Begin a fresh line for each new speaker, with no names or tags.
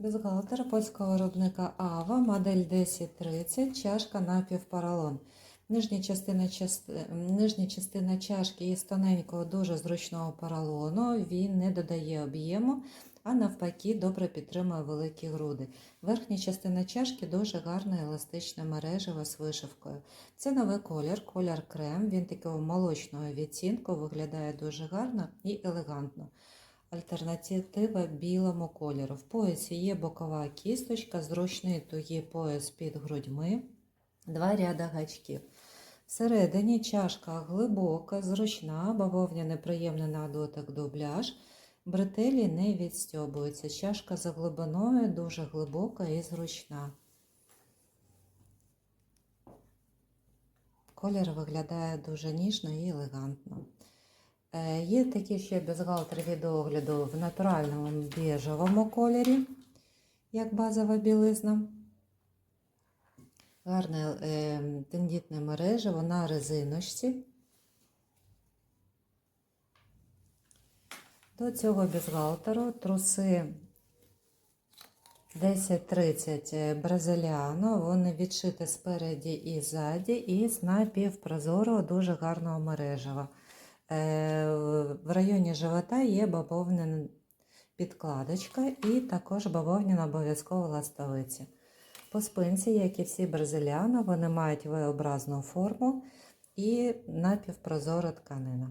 Бюстгальтер польського виробника Ава, модель 1030, чашка напівпаралон. Нижня частина, части... Нижня частина чашки із тоненького, дуже зручного поролону. Він не додає об'єму, а навпаки, добре підтримує великі груди. Верхня частина чашки дуже гарне еластичне мережево з вишивкою. Це новий колір, колір крем. Він такого молочного відцінку, виглядає дуже гарно і елегантно. Альтернатива білому кольору. В поясі є бокова кісточка, зручний тугий пояс під грудьми, два ряда гачків. Всередині чашка глибока, зручна, бавовняний приємний на дотик дубляж. Бретелі не відстьобуються. Чашка за глибиною дуже глибока і зручна. Колір виглядає дуже ніжно і елегантно. Е, Є такі ще бюстгальтер від огляду в натуральному біжевому кольорі, як базова білизна. Гарне е, тендітне мережево на резиночці. До цього бюстгальтеру труси 10-30 бразиліано, вони відшиті спереді і ззаді, і з напівпрозорого дуже гарного мережева. Е, В районі живота є бавовняна підкладочка і також бавовняна обов'язково ластовиця. По спинці, як і всі бразиліани, вони мають V-образну форму і напівпрозора тканина.